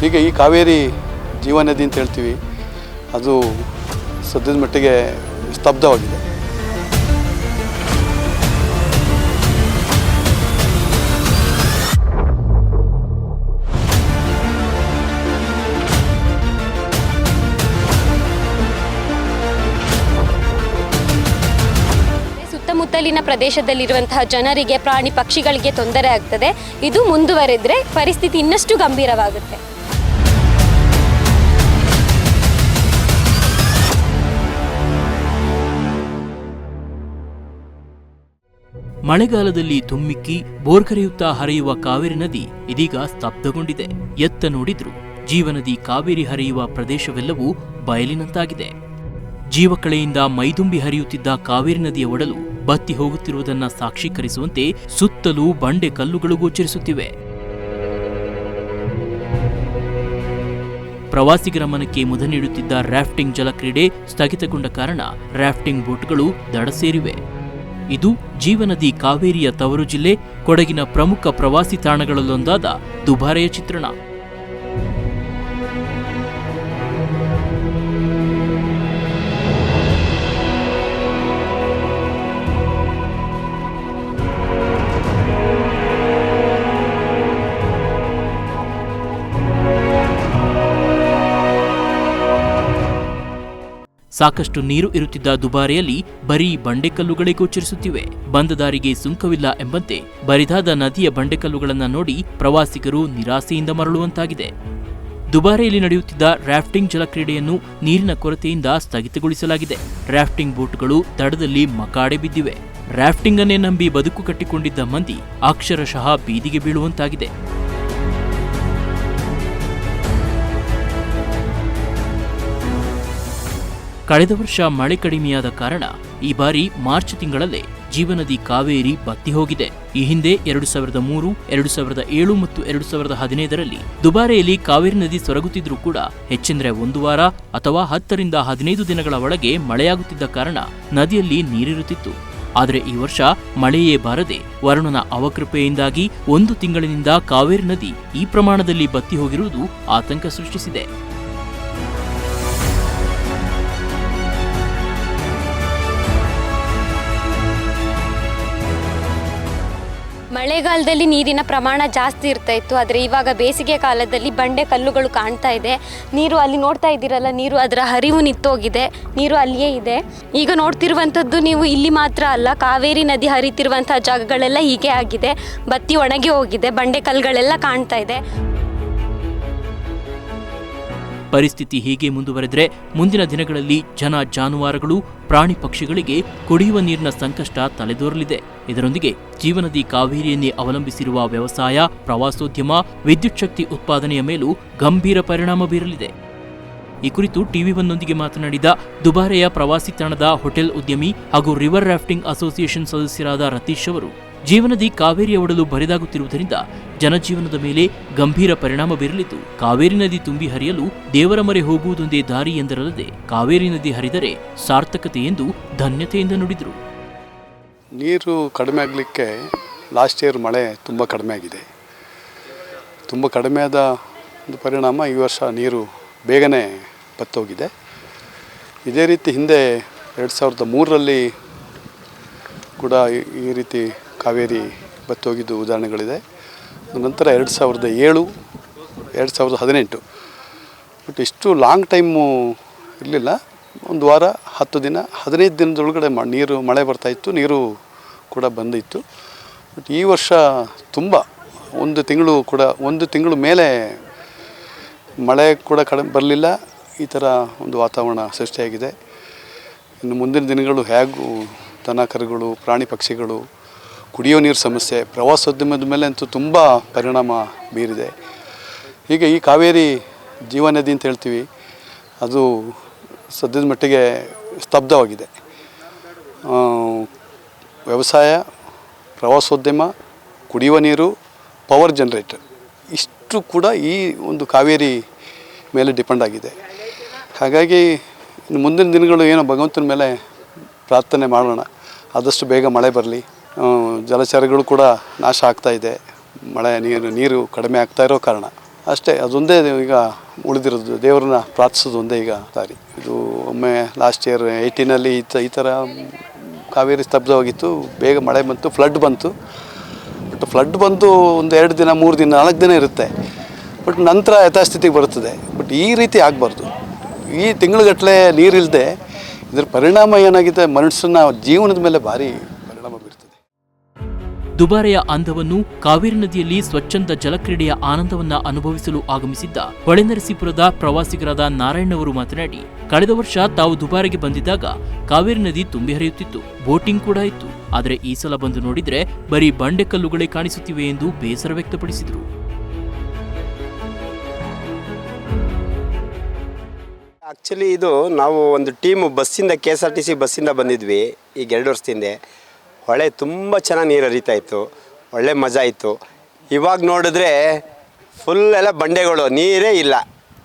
ಹೀಗೆ ಈ ಕಾವೇರಿ ಜೀವನದಿ ಅಂತ ಹೇಳ್ತೀವಿ, ಅದು ಸದ್ಯದ ಮಟ್ಟಿಗೆ ಸ್ತಬ್ಧವಾಗಿದೆ. ಸುತ್ತಮುತ್ತಲಿನ ಪ್ರದೇಶದಲ್ಲಿರುವಂತಹ ಜನರಿಗೆ, ಪ್ರಾಣಿ ಪಕ್ಷಿಗಳಿಗೆ ತೊಂದರೆ ಆಗ್ತದೆ. ಇದು ಮುಂದುವರೆದ್ರೆ ಪರಿಸ್ಥಿತಿ ಇನ್ನಷ್ಟು ಗಂಭೀರವಾಗುತ್ತೆ. ಮಳೆಗಾಲದಲ್ಲಿ ತುಮ್ಮಿಕ್ಕಿ ಬೋರ್ಕರೆಯುತ್ತಾ ಹರಿಯುವ ಕಾವೇರಿ ನದಿ ಇದೀಗ ಸ್ತಬ್ಧಗೊಂಡಿದೆ. ಎತ್ತ ನೋಡಿದ್ರು ಜೀವನದಿ ಕಾವೇರಿ ಹರಿಯುವ ಪ್ರದೇಶವೆಲ್ಲವೂ ಬಯಲಿನಂತಾಗಿದೆ. ಜೀವಕಳೆಯಿಂದ ಮೈದುಂಬಿ ಹರಿಯುತ್ತಿದ್ದ ಕಾವೇರಿ ನದಿಯ ಒಡಲು ಬತ್ತಿ ಹೋಗುತ್ತಿರುವುದನ್ನ ಸಾಕ್ಷೀಕರಿಸುವಂತೆ ಸುತ್ತಲೂ ಬಂಡೆ ಕಲ್ಲುಗಳು ಗೋಚರಿಸುತ್ತಿವೆ. ಪ್ರವಾಸಿಗರ ಮನಕ್ಕೆ ಮುದ ನೀಡುತ್ತಿದ್ದ ರಾಫ್ಟಿಂಗ್ ಜಲಕ್ರೀಡೆ ಸ್ಥಗಿತಗೊಂಡ ಕಾರಣ ರಾಫ್ಟಿಂಗ್ ಬೋಟ್ಗಳು ದಡ ಸೇರಿವೆ. ಇದು ಜೀವನದಿ ಕಾವೇರಿಯ ತವರು ಜಿಲ್ಲೆ ಕೊಡಗಿನ ಪ್ರಮುಖ ಪ್ರವಾಸಿ ತಾಣಗಳಲ್ಲೊಂದಾದ ದುಬಾರೆಯ ಚಿತ್ರಣ. ಸಾಕಷ್ಟು ನೀರು ಇರುತ್ತಿದ್ದ ದುಬಾರೆಯಲ್ಲಿ ಬರೀ ಬಂಡೆಕಲ್ಲುಗಳೇ ಗೋಚರಿಸುತ್ತಿವೆ. ಬಂದ ದಾರಿಗೆ ಸುಂಕವಿಲ್ಲ ಎಂಬಂತೆ ಬರಿದಾದ ನದಿಯ ಬಂಡೆಕಲ್ಲುಗಳನ್ನು ನೋಡಿ ಪ್ರವಾಸಿಗರು ನಿರಾಸೆಯಿಂದ ಮರಳುವಂತಾಗಿದೆ. ದುಬಾರೆಯಲ್ಲಿ ನಡೆಯುತ್ತಿದ್ದ ರಾಫ್ಟಿಂಗ್ ಜಲಕ್ರೀಡೆಯನ್ನು ನೀರಿನ ಕೊರತೆಯಿಂದ ಸ್ಥಗಿತಗೊಳಿಸಲಾಗಿದೆ. ರಾಫ್ಟಿಂಗ್ ಬೋಟ್ಗಳು ದಡದಲ್ಲಿ ಮಕಾಡೆ ಬಿದ್ದಿವೆ. ರಾಫ್ಟಿಂಗ್ ಅನ್ನೇ ನಂಬಿ ಬದುಕು ಕಟ್ಟಿಕೊಂಡಿದ್ದ ಮಂದಿ ಅಕ್ಷರಶಃ ಬೀದಿಗೆ ಬೀಳುವಂತಾಗಿದೆ. ಕಳೆದ ವರ್ಷ ಮಳೆ ಕಡಿಮೆಯಾದ ಕಾರಣ ಈ ಬಾರಿ ಮಾರ್ಚ್ ತಿಂಗಳಲ್ಲೇ ಜೀವನದಿ ಕಾವೇರಿ ಬತ್ತಿ ಹೋಗಿದೆ. ಈ ಹಿಂದೆ ಎರಡು ಸಾವಿರದ ಮೂರು, ಎರಡು ಸಾವಿರದ ಏಳು ಮತ್ತು ಎರಡು ಸಾವಿರದ ಹದಿನೈದರಲ್ಲಿ ದುಬಾರೆಯಲ್ಲಿ ಕಾವೇರಿ ನದಿ ಸೊರಗುತ್ತಿದ್ರೂ ಕೂಡ ಹೆಚ್ಚೆಂದರೆ ಒಂದು ವಾರ ಅಥವಾ ಹತ್ತರಿಂದ ಹದಿನೈದು ದಿನಗಳ ಒಳಗೆ ಮಳೆಯಾಗುತ್ತಿದ್ದ ಕಾರಣ ನದಿಯಲ್ಲಿ ನೀರಿರುತ್ತಿತ್ತು. ಆದರೆ ಈ ವರ್ಷ ಮಳೆಯೇ ಬಾರದೆ ವರುಣನ ಅವಕೃಪೆಯಿಂದಾಗಿ ಒಂದು ತಿಂಗಳಿನಿಂದ ಕಾವೇರಿ ನದಿ ಈ ಪ್ರಮಾಣದಲ್ಲಿ ಬತ್ತಿ ಹೋಗಿರುವುದು ಆತಂಕ ಸೃಷ್ಟಿಸಿದೆ. ಮಳೆಗಾಲದಲ್ಲಿ ನೀರಿನ ಪ್ರಮಾಣ ಜಾಸ್ತಿ ಇರ್ತಾ ಇತ್ತು, ಆದರೆ ಇವಾಗ ಬೇಸಿಗೆ ಕಾಲದಲ್ಲಿ ಬಂಡೆ ಕಲ್ಲುಗಳು ಕಾಣ್ತಾ ಇದೆ. ನೀರು ಅಲ್ಲಿ ನೋಡ್ತಾ ಇದ್ದೀರಲ್ಲ, ನೀರು ಅದರ ಹರಿವು ನಿಂತೋಗಿದೆ, ನೀರು ಅಲ್ಲಿಯೇ ಇದೆ. ಈಗ ನೋಡ್ತಿರುವಂಥದ್ದು ನೀವು ಇಲ್ಲಿ ಮಾತ್ರ ಅಲ್ಲ, ಕಾವೇರಿ ನದಿ ಹರಿತಿರುವಂಥ ಜಾಗಗಳೆಲ್ಲ ಹೀಗೆ ಆಗಿದೆ, ಬತ್ತಿ ಒಣಗಿ ಹೋಗಿದೆ, ಬಂಡೆ ಕಲ್ಲುಗಳೆಲ್ಲ ಕಾಣ್ತಾ ಇದೆ. ಪರಿಸ್ಥಿತಿ ಹೀಗೆ ಮುಂದುವರೆದರೆ ಮುಂದಿನ ದಿನಗಳಲ್ಲಿ ಜನ ಜಾನುವಾರುಗಳು ಪ್ರಾಣಿ ಪಕ್ಷಿಗಳಿಗೆ ಕುಡಿಯುವ ನೀರಿನ ಸಂಕಷ್ಟ ತಲೆದೋರಲಿದೆ. ಇದರೊಂದಿಗೆ ಜೀವನದಿ ಕಾವೇರಿಯನ್ನೇ ಅವಲಂಬಿಸಿರುವ ವ್ಯವಸಾಯ, ಪ್ರವಾಸೋದ್ಯಮ, ವಿದ್ಯುತ್ ಶಕ್ತಿ ಉತ್ಪಾದನೆಯ ಮೇಲೂ ಗಂಭೀರ ಪರಿಣಾಮ ಬೀರಲಿದೆ. ಈ ಕುರಿತು ಟಿವಿ ಒಂದೊಂದಿಗೆ ಮಾತನಾಡಿದ ದುಬಾರೆಯ ಪ್ರವಾಸಿ ತಾಣದ ಹೋಟೆಲ್ ಉದ್ಯಮಿ ಹಾಗೂ ರಿವರ್ ರಾಫ್ಟಿಂಗ್ ಅಸೋಸಿಯೇಷನ್ ಸದಸ್ಯರಾದ ರತೀಶ್ ಅವರು. ಜೀವನದಿ ಕಾವೇರಿಯ ಒಡಲು ಬರಿದಾಗುತ್ತಿರುವುದರಿಂದ ಜನಜೀವನದ ಮೇಲೆ ಗಂಭೀರ ಪರಿಣಾಮ ಬೀರಲಿದ್ದು, ಕಾವೇರಿ ನದಿ ತುಂಬಿ ಹರಿಯಲು ದೇವರ ಮರೆ ಹೋಗುವುದೊಂದೇ ದಾರಿ ಎಂದರಲ್ಲದೆ ಕಾವೇರಿ ನದಿ ಹರಿದರೆ ಸಾರ್ಥಕತೆ ಎಂದು ಧನ್ಯತೆಯಿಂದ ನುಡಿದರು. ನೀರು ಕಡಿಮೆ ಆಗಲಿಕ್ಕೆ ಲಾಸ್ಟ್ ಇಯರ್ ಮಳೆ ತುಂಬ ಕಡಿಮೆ ಆಗಿದೆ. ತುಂಬ ಕಡಿಮೆ ಆದ ಒಂದು ಪರಿಣಾಮ ಈ ವರ್ಷ ನೀರು ಬೇಗನೆ ಬತ್ತೋಗಿದೆ. ಇದೇ ರೀತಿ ಹಿಂದೆ ಎರಡು ಸಾವಿರದ ಮೂರರಲ್ಲಿ ಕೂಡ ಈ ರೀತಿ ಕಾವೇರಿ ಬತ್ತೋಗಿದ್ದು ಉದಾಹರಣೆಗಳಿದೆ. ನಂತರ ಎರಡು ಸಾವಿರದ ಏಳು, ಎರಡು ಸಾವಿರದ ಹದಿನೆಂಟು. ಬಟ್ ಇಷ್ಟು ಲಾಂಗ್ ಟೈಮು ಇರಲಿಲ್ಲ. ಒಂದು ವಾರ, ಹತ್ತು ದಿನ, ಹದಿನೈದು ದಿನದೊಳಗಡೆ ಮ, ನೀರು, ಮಳೆ ಬರ್ತಾಯಿತ್ತು ನೀರು ಕೂಡ ಬಂದಿತ್ತು. ಬಟ್ ಈ ವರ್ಷ ತುಂಬ, ಒಂದು ತಿಂಗಳು ಕೂಡ, ಒಂದು ತಿಂಗಳು ಮೇಲೆ ಮಳೆ ಕೂಡ ಕಡಿಮೆ ಬರಲಿಲ್ಲ. ಈ ಥರ ಒಂದು ವಾತಾವರಣ ಸೃಷ್ಟಿಯಾಗಿದೆ. ಇನ್ನು ಮುಂದಿನ ದಿನಗಳು ಹೇಗೂ ದನ ಕರುಗಳು ಪ್ರಾಣಿ ಪಕ್ಷಿಗಳು ಕುಡಿಯೋ ನೀರು ಸಮಸ್ಯೆ, ಪ್ರವಾಸೋದ್ಯಮದ ಮೇಲೆ ಅಂತೂ ತುಂಬ ಪರಿಣಾಮ ಬೀರಿದೆ. ಹೀಗೆ ಈ ಕಾವೇರಿ ಜೀವ ನದಿ ಅಂತ ಹೇಳ್ತೀವಿ, ಅದು ಸದ್ಯದ ಮಟ್ಟಿಗೆ ಸ್ತಬ್ಧವಾಗಿದೆ. ವ್ಯವಸಾಯ, ಪ್ರವಾಸೋದ್ಯಮ, ಕುಡಿಯುವ ನೀರು ಪವರ್ ಜನ್ರೇಟರ್ ಇಷ್ಟು ಕೂಡ ಈ ಒಂದು ಕಾವೇರಿ ಮೇಲೆ ಡಿಪೆಂಡ್ ಆಗಿದೆ. ಹಾಗಾಗಿ ಮುಂದಿನ ದಿನಗಳು ಏನೋ ಭಗವಂತನ ಮೇಲೆ ಪ್ರಾರ್ಥನೆ ಮಾಡೋಣ. ಆದಷ್ಟು ಬೇಗ ಮಳೆ ಬರಲಿ. ಜಲಚರಗಳು ಕೂಡ ನಾಶ ಆಗ್ತಾ ಇದೆ. ಮಳೆ, ನೀರು ನೀರು ಕಡಿಮೆ ಆಗ್ತಾ ಇರೋ ಕಾರಣ. ಅಷ್ಟೇ, ಅದೊಂದೇ ಈಗ ಉಳಿದಿರೋದು. ದೇವರನ್ನ ಪ್ರಾರ್ಥಿಸೋದು ಒಂದೇ ಈಗ ದಾರಿ. ಇದು ಒಮ್ಮೆ ಲಾಸ್ಟ್ ಇಯರ್ ಏಯ್ಟೀನಲ್ಲಿ ಈ ಈ ಥರ ಕಾವೇರಿ ಸ್ತಬ್ಧವಾಗಿತ್ತು. ಬೇಗ ಮಳೆ ಬಂತು ಫ್ಲಡ್ ಬಂತು. ಬಟ್ ಫ್ಲಡ್ ಬಂತು ಒಂದು ಎರಡು ದಿನ, ಮೂರು ದಿನ, ನಾಲ್ಕು ದಿನ ಇರುತ್ತೆ. ಬಟ್ ನಂತರ ಯಥಾಸ್ಥಿತಿಗೆ ಬರುತ್ತದೆ. ಬಟ್ ಈ ರೀತಿ ಆಗಬಾರ್ದು. ಈ ತಿಂಗಳುಗಟ್ಟಲೆ ನೀರಿಲ್ಲದೆ ಇದ್ರ ಪರಿಣಾಮ ಏನಾಗಿದೆ? ಮನುಷ್ಯನ ಜೀವನದ ಮೇಲೆ ಭಾರಿ ದುಬಾರೆಯ ಅಂದವನ್ನು ಕಾವೇರಿ ನದಿಯಲ್ಲಿ ಸ್ವಚ್ಛಂದ ಜಲಕ್ರೀಡೆಯ ಆನಂದವನ್ನ ಅನುಭವಿಸಲು ಆಗಮಿಸಿದ್ದ ಹೊಳೆನರಸೀಪುರದ ಪ್ರವಾಸಿಗರಾದ ನಾರಾಯಣವರು ಮಾತನಾಡಿ, ಕಳೆದ ವರ್ಷ ತಾವು ದುಬಾರೆಗೆ ಬಂದಿದ್ದಾಗ ಕಾವೇರಿ ನದಿ ತುಂಬಿ ಹರಿಯುತ್ತಿತ್ತು. ಬೋಟಿಂಗ್ ಕೂಡ ಇತ್ತು. ಆದರೆ ಈ ಸಲ ಬಂದು ನೋಡಿದ್ರೆ ಬರೀ ಬಂಡೆಕಲ್ಲುಗಳೇ ಕಾಣಿಸುತ್ತಿವೆ ಎಂದು ಬೇಸರ ವ್ಯಕ್ತಪಡಿಸಿದರು. ಆಕ್ಚುಲಿ ಇದು ನಾವು ಒಂದು team ಬಸ್ಸಿಂದ K S R T C ಬಸ್ಸಿಂದ ಬಂದಿದ್ವಿ. ಈಗ ಎರಡು ವರ್ಷದಿಂದ. ಹೊಳೆ ತುಂಬ ಚೆನ್ನಾಗಿ ನೀರು ಹರಿತಾ ಇತ್ತು, ಒಳ್ಳೆ ಮಜಾ ಇತ್ತು. ಇವಾಗ ನೋಡಿದ್ರೆ ಫುಲ್ ಎಲ್ಲ ಬಂಡೆಗಳು, ನೀರೇ ಇಲ್ಲ.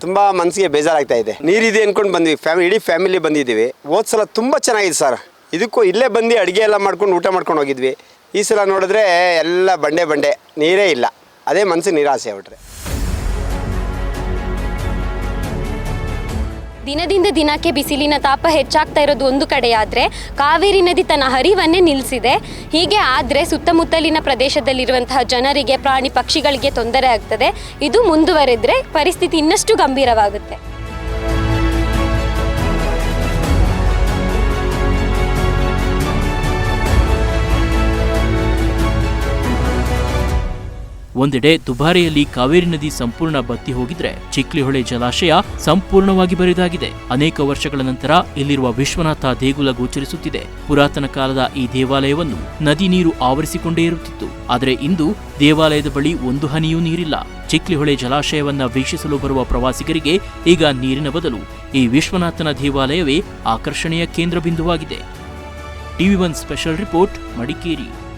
ತುಂಬ ಮನಸ್ಸಿಗೆ ಬೇಜಾರಾಗ್ತಾ ಇದೆ. ನೀರಿದೆ ಅಂದ್ಕೊಂಡು ಬಂದ್ವಿ. ಫ್ಯಾಮಿಲಿ ಇಡೀ ಫ್ಯಾಮಿಲಿ ಬಂದಿದ್ದೀವಿ. ಹೋದ ಸಲ ತುಂಬ ಚೆನ್ನಾಗಿದೆ ಸರ್. ಇದಕ್ಕೂ ಇಲ್ಲೇ ಬಂದು ಅಡುಗೆ ಎಲ್ಲ ಮಾಡ್ಕೊಂಡು ಊಟ ಮಾಡ್ಕೊಂಡು ಹೋಗಿದ್ವಿ. ಈ ಸಲ ನೋಡಿದ್ರೆ ಎಲ್ಲ ಬಂಡೆ ಬಂಡೆ, ನೀರೇ ಇಲ್ಲ. ಅದೇ ಮನಸ್ಸಿಗೆ ನಿರಾಸೆ ಆಗ್ಬಿಟ್ರೆ. ದಿನದಿಂದ ದಿನಕ್ಕೆ ಬಿಸಿಲಿನ ತಾಪ ಹೆಚ್ಚಾಗ್ತಾ ಇರೋದು ಒಂದು ಕಡೆಯಾದರೆ ಕಾವೇರಿ ನದಿ ತನ್ನ ಹರಿವನ್ನೇ ನಿಲ್ಲಿಸಿದೆ ಹೀಗೆ ಆದರೆ ಸುತ್ತಮುತ್ತಲಿನ ಪ್ರದೇಶದಲ್ಲಿರುವಂತಹ ಜನರಿಗೆ, ಪ್ರಾಣಿ ಪಕ್ಷಿಗಳಿಗೆ ತೊಂದರೆ ಆಗ್ತದೆ. ಇದು ಮುಂದುವರೆದ್ರೆ ಪರಿಸ್ಥಿತಿ ಇನ್ನಷ್ಟು ಗಂಭೀರವಾಗುತ್ತೆ. ಒಂದೆಡೆ ದುಬಾರೆಯಲ್ಲಿ ಕಾವೇರಿ ನದಿ ಸಂಪೂರ್ಣ ಬತ್ತಿ ಹೋಗಿದ್ರೆ ಚಿಕ್ಲಿಹೊಳೆ ಜಲಾಶಯ ಸಂಪೂರ್ಣವಾಗಿ ಬರಿದಾಗಿದೆ. ಅನೇಕ ವರ್ಷಗಳ ನಂತರ ಇಲ್ಲಿರುವ ವಿಶ್ವನಾಥ ದೇಗುಲ ಗೋಚರಿಸುತ್ತಿದೆ. ಪುರಾತನ ಕಾಲದ ಈ ದೇವಾಲಯವನ್ನು ನದಿ ನೀರು ಆವರಿಸಿಕೊಂಡೇ ಇರುತ್ತಿತ್ತು. ಆದರೆ ಇಂದು ದೇವಾಲಯದ ಬಳಿ ಒಂದು ಹನಿಯೂ ನೀರಿಲ್ಲ. ಚಿಕ್ಲಿಹೊಳೆ ಜಲಾಶಯವನ್ನ ವೀಕ್ಷಿಸಲು ಬರುವ ಪ್ರವಾಸಿಗರಿಗೆ ಈಗ ನೀರಿನ ಬದಲು ಈ ವಿಶ್ವನಾಥನ ದೇವಾಲಯವೇ ಆಕರ್ಷಣೆಯ ಕೇಂದ್ರ ಬಿಂದುವಾಗಿದೆ TV one special report Madikeri.